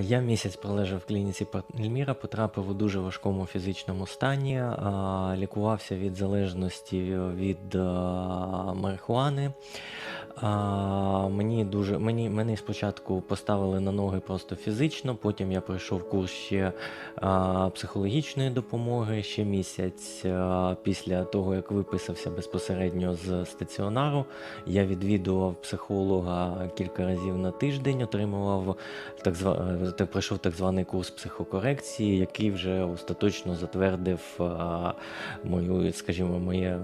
Я місяць пролежав в клініці Пальміра, потрапив у дуже важкому фізичному стані, лікувався від залежності від марихуани. Мені дуже мені, мене спочатку поставили на ноги просто фізично, потім я пройшов курс ще е, психологічної допомоги ще місяць е, після того, як виписався безпосередньо з стаціонару. Я відвідував психолога кілька разів на тиждень, отримував так зва... е, пройшов так званий курс психокорекції, який вже остаточно затвердив а, мою, скажімо, моє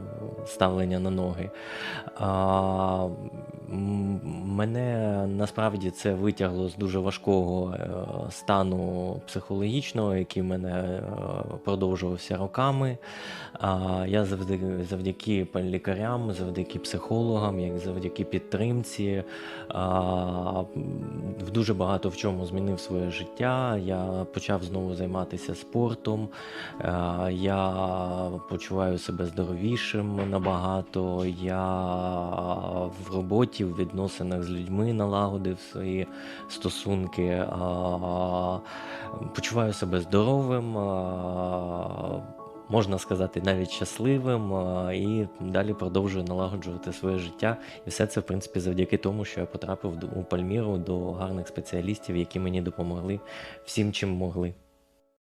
ставлення на ноги. А, мене насправді це витягло з дуже важкого е, стану психологічного, який мене е, продовжувався роками. Я завдяки лікарям, завдяки психологам, як завдяки підтримці, в дуже багато в чому змінив своє життя. Я почав знову займатися спортом. Я почуваю себе здоровішим набагато. Я в роботі, в відносинах з людьми налагодив свої стосунки. Почуваю себе здоровим. Можна сказати, навіть щасливим, і далі продовжую налагоджувати своє життя. І все це, в принципі, завдяки тому, що я потрапив у Пальміру до гарних спеціалістів, які мені допомогли всім, чим могли.